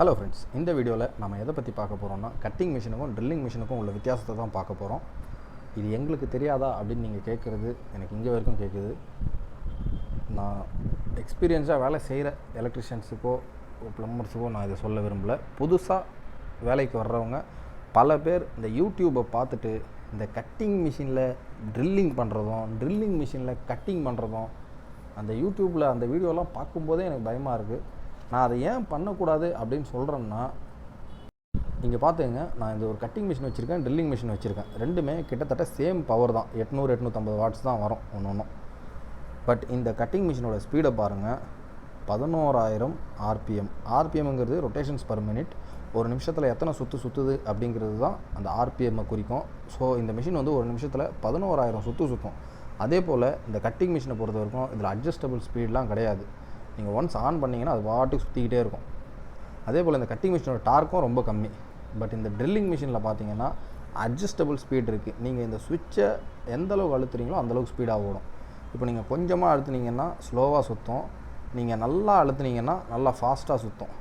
Hello friends இந்த வீடியோவில் நம்ம எதை பற்றி பார்க்க போகிறோம்னா கட்டிங் மிஷினுக்கும் ட்ரில்லிங் மிஷினுக்கும் உள்ள வித்தியாசத்தை தான் பார்க்க போகிறோம் இது எங்களுக்கு தெரியாதா அப்படின்னு நீங்கள் கேட்குறது எனக்கு இங்கே வரைக்கும் கேட்குது நான் எக்ஸ்பீரியன்ஸாக வேலை செய்கிற எலக்ட்ரிஷியன்ஸுக்கோ ப்ளம்பர்ஸுக்கோ நான் இதை சொல்ல விரும்பல. புதுசாக வேலைக்கு வர்றவங்க பல பேர் இந்த யூடியூப்பை பார்த்துட்டு இந்த கட்டிங் மிஷினில் ட்ரில்லிங் பண்ணுறதும் ட்ரில்லிங் மிஷினில் கட்டிங் பண்ணுறதும் அந்த யூடியூப்பில் அந்த வீடியோலாம் பார்க்கும்போதே எனக்கு பயமாக இருக்குது நான் அதை ஏன் பண்ணக்கூடாது அப்படின்னு சொல்கிறேன்னா இங்கே பார்த்துங்க நான் இந்த ஒரு கட்டிங் மிஷின் வச்சுருக்கேன் ட்ரில்லிங் மிஷின் வச்சுருக்கேன். ரெண்டுமே கிட்டத்தட்ட சேம் பவர் தான். எட்நூறு எட்நூற்றம்பது வாட்ஸ் தான் வரும் ஒன்று ஒன்றும் பட் இந்த கட்டிங் மிஷினோட ஸ்பீடை பாருங்கள் பதினோராயிரம் ஆர்பிஎம் ஆர்பிஎம்ங்கிறது ரொட்டேஷன்ஸ் பர் மினிட் ஒரு நிமிஷத்தில் எத்தனை சுற்று சுற்றுது அப்படிங்கிறது தான் அந்த ஆர்பிஎம்மை குறிக்கும். ஸோ இந்த மிஷின் வந்து ஒரு நிமிஷத்தில் பதினோராயிரம் சுற்று சுற்றும் அதே போல் இந்த கட்டிங் மிஷினை பொறுத்த வரைக்கும் இதில் அட்ஜஸ்டபிள் ஸ்பீட்லாம் கிடையாது. நீங்கள் ஒன்ஸ் ஆன் பண்ணிங்கன்னா அது பாட்டுக்கு சுற்றிக்கிட்டே இருக்கும். அதே போல் இந்த கட்டிங் மிஷினோட டார்க்கும் ரொம்ப கம்மி. பட் இந்த ட்ரில்லிங் மிஷினில் பார்த்தீங்கன்னா அட்ஜஸ்டபிள் ஸ்பீட் இருக்குது நீங்கள் இந்த சுவிட்சை எந்த அளவுக்கு அழுத்துறீங்களோ அந்தளவுக்கு ஸ்பீடாக ஓடும். இப்போ நீங்கள் கொஞ்சமாக அழுத்துனீங்கன்னா ஸ்லோவாக சுற்றும் நீங்கள் நல்லா அழுத்துனீங்கன்னா நல்லா ஃபாஸ்ட்டாக சுற்றும்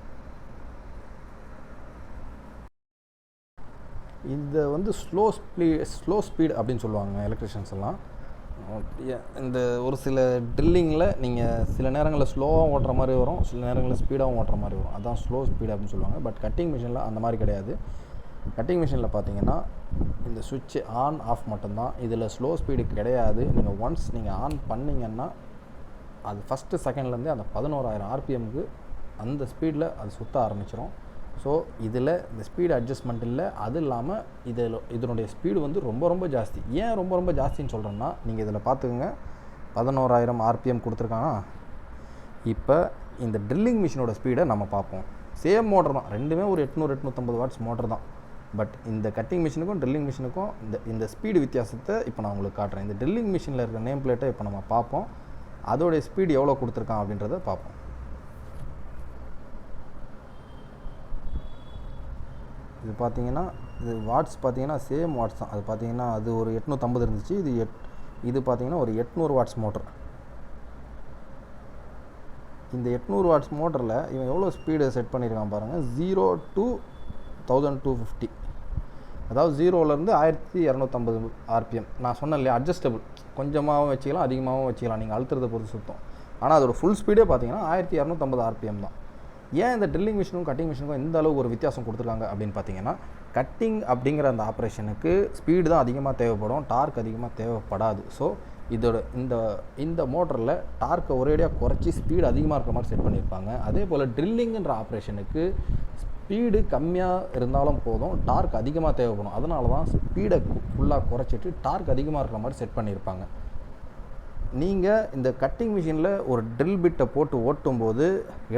இதை வந்து ஸ்லோ ஸ்பீ ஸ்லோ ஸ்பீட் அப்படின்னு சொல்லுவாங்க எலக்ட்ரிஷியன்ஸ் எல்லாம். அப்படியே? இந்த ஒரு சில ட்ரில்லிங்கில் நீங்கள் சில நேரங்களில் ஸ்லோவாக ஓட்டுற மாதிரி வரும் சில நேரங்களில் ஸ்பீடாகவும் ஓட்டுற மாதிரி வரும். அதுதான் ஸ்லோ ஸ்பீட் அப்படின்னு சொல்லுவாங்க. பட் கட்டிங் மிஷினில் அந்த மாதிரி கிடையாது. கட்டிங் மிஷினில் பார்த்தீங்கன்னா இந்த சுவிட்சு ஆன் ஆஃப் மட்டும்தான். இதில் ஸ்லோ ஸ்பீடு கிடையாது. நீங்கள் ஒன்ஸ் நீங்கள் ஆன் பண்ணிங்கன்னா அது ஃபஸ்ட்டு செகண்ட்லேருந்தே அந்த பதினோராயிரம் ஆர்பிஎம்க்கு அந்த ஸ்பீடில் அது சுற்ற ஆரம்பிச்சிடும் ஸோ இதில் இந்த ஸ்பீடு அட்ஜஸ்ட்மெண்ட் இல்லை. அது இல்லாமல் இதில் இதனுடைய ஸ்பீடு வந்து ரொம்ப ரொம்ப ஜாஸ்தி. ஏன் ரொம்ப ரொம்ப ஜாஸ்தின்னு சொல்கிறேன்னா நீங்கள் இதில் பார்த்துக்கோங்க பதினோராயிரம் ஆர்பிஎம் கொடுத்துருக்கானா? இப்போ இந்த ட்ரில்லிங் மிஷினோட ஸ்பீடை நம்ம பார்ப்போம். சேம் மோட்டர் தான். ரெண்டுமே ஒரு எட்நூறு எட்நூற்றம்பது வாட்ஸ் மோட்டர் தான். பட் இந்த கட்டிங் மிஷினுக்கும் ட்ரில்லிங் மிஷினுக்கும் இந்த இந்த ஸ்பீடு வித்தியாசத்தை இப்போ நான் உங்களுக்கு காட்டுறேன். இந்த ட்ரில்லிங் மிஷினில் இருக்கிற நேம் பிளேட்டை இப்போ நம்ம பார்ப்போம். அதோடைய ஸ்பீடு எவ்வளோ கொடுத்துருக்கான் அப்படின்றத பார்ப்போம். இது பார்த்தீங்கன்னா இது வாட்ஸ் பார்த்தீங்கன்னா சேம் வாட்ஸ் தான். அது பார்த்தீங்கன்னா அது ஒரு எட்நூற்றம்பது இருந்துச்சு. இது எட் இது பார்த்தீங்கன்னா ஒரு எட்நூறு வாட்ஸ் மோட்டர் இந்த எட்நூறு வாட்ஸ் மோட்டரில் இவன் எவ்வளோ ஸ்பீடு செட் பண்ணியிருக்கான் பாருங்கள் zero to thousand two fifty அதாவது ஜீரோலேருந்து ஆயிரத்தி இரநூத்தம்பது ஆர்பிஎம் நான் சொன்னேன் இல்லையா அட்ஜஸ்டபிள் கொஞ்சமாகவும் வச்சுக்கலாம் அதிகமாகவும் வச்சுக்கலாம். நீங்கள் அழுத்துறதை பொறுத்து சுத்தம். ஆனால் அதோட ஃபுல் ஸ்பீடே பார்த்தீங்கன்னா ஆயிரத்தி இரநூத்தம்பது ஆர்பிஎம் தான். ஏன் இந்த ட்ரில்லிங் மிஷினும் கட்டிங் மிஷினுக்கும் இந்த அளவுக்கு ஒரு வித்தியாசம் கொடுத்துருக்காங்க அப்படின்னு பார்த்தீங்கன்னா கட்டிங் அப்படிங்கிற அந்த ஆப்ரேஷனுக்கு ஸ்பீடு தான் அதிகமாக தேவைப்படும் டார்க் அதிகமாக தேவைப்படாது. ஸோ இதோட இந்த இந்த மோட்டரில் டார்க்கை ஒரேடியாக குறைச்சி ஸ்பீடு அதிகமாக இருக்கிற மாதிரி செட் பண்ணியிருப்பாங்க. அதே போல் ட்ரில்லிங்குன்ற ஆப்ரேஷனுக்கு ஸ்பீடு கம்மியாக இருந்தாலும் போதும் டார்க் அதிகமாக தேவைப்படும். அதனால தான் ஸ்பீடை ஃபுல்லாக குறைச்சிட்டு டார்க் அதிகமாக இருக்கிற மாதிரி செட் பண்ணியிருப்பாங்க. நீங்கள் இந்த கட்டிங் மிஷினில் ஒரு ட்ரில் பிட்டை போட்டு ஓட்டும்போது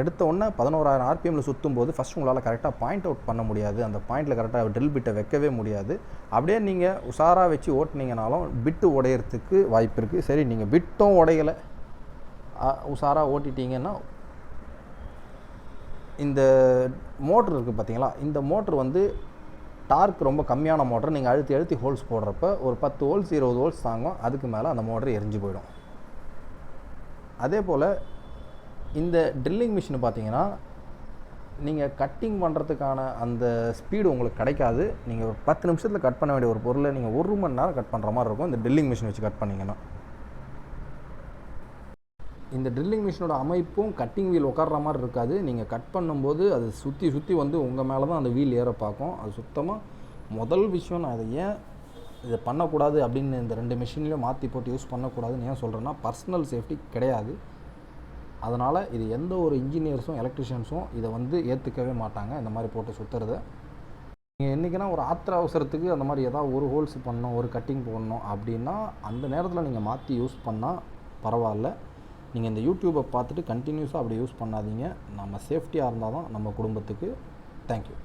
எடுத்த உடனே பதினோராயிரம் ஆர்பிஎம்மில் சுற்றும் போது ஃபஸ்ட் உங்களால் கரெக்டாக பாயிண்ட் அவுட் பண்ண முடியாது. அந்த பாயிண்டில் கரெக்டாக ட்ரில் பிட்டை வைக்கவே முடியாது. அப்படியே நீங்கள் உஷாராக வச்சு ஓட்டுனீங்கனாலும் பிட்டு உடையிறதுக்கு வாய்ப்பு இருக்குது சரி நீங்கள் பிட்டும் உடையலை. உஷாராக ஓட்டிட்டீங்கன்னா இந்த மோட்ரு இருக்குது பார்த்தீங்களா இந்த மோட்ரு வந்து டார்க் ரொம்ப கம்மியான மோட்டர் நீங்கள் அழுத்தி அழுத்தி ஹோல்ஸ் போடுறப்ப ஒரு பத்து ஹோல்ஸ் இருபது ஹோல்ஸ் தாங்கும். அதுக்கு மேலே அந்த மோட்டர் எரிஞ்சு போயிடும். அதே போல் இந்த ட்ரில்லிங் மிஷின் பார்த்தீங்கன்னா நீங்கள் கட்டிங் பண்ணுறதுக்கான அந்த ஸ்பீடு உங்களுக்கு கிடைக்காது. நீங்கள் ஒரு பத்து நிமிஷத்தில் கட் பண்ண வேண்டிய ஒரு பொருளை நீங்கள் ஒரு மணி நேரம் கட் பண்ணுற மாதிரி இருக்கும். இந்த ட்ரில்லிங் மிஷின் வச்சு கட் பண்ணிங்கன்னா. இந்த ட்ரில்லிங் மிஷினோட அமைப்பும் கட்டிங் வீல் உட்கார்ற மாதிரி இருக்காது. நீங்கள் கட் பண்ணும்போது அது சுற்றி சுற்றி வந்து உங்கள் மேலே தான் அந்த வீல் ஏற பார்க்கும். அது சுத்தமாக முதல் விஷயம் நான் அதை ஏன் இதை பண்ணக்கூடாது அப்படின்னு இந்த ரெண்டு மிஷின்லையும் மாற்றி போட்டு யூஸ் பண்ணக்கூடாதுன்னு ஏன் சொல்கிறேன்னா பர்சனல் சேஃப்டி கிடையாது. அதனால் இது எந்த ஒரு இன்ஜினியர்ஸும் எலக்ட்ரிஷியன்ஸும் இதை வந்து ஏற்றுக்கவே மாட்டாங்க இந்த மாதிரி போட்டு சுற்றுறத நீங்கள் என்றைக்கினா ஒரு ஆத்திர அவசரத்துக்கு அந்த மாதிரி ஏதாவது ஒரு ஹோல்ஸ் பண்ணணும் ஒரு கட்டிங் போடணும் அப்படின்னா அந்த நேரத்தில் நீங்கள் மாற்றி யூஸ் பண்ணால் பரவாயில்ல. நீங்கள் இந்த யூடியூப்பை பார்த்துட்டு கண்டினியூஸாக அப்படி யூஸ் பண்ணாதீங்க. நம்ம சேஃப்டியாக இருந்தால் தான் நம்ம குடும்பத்துக்கு. தேங்க்யூ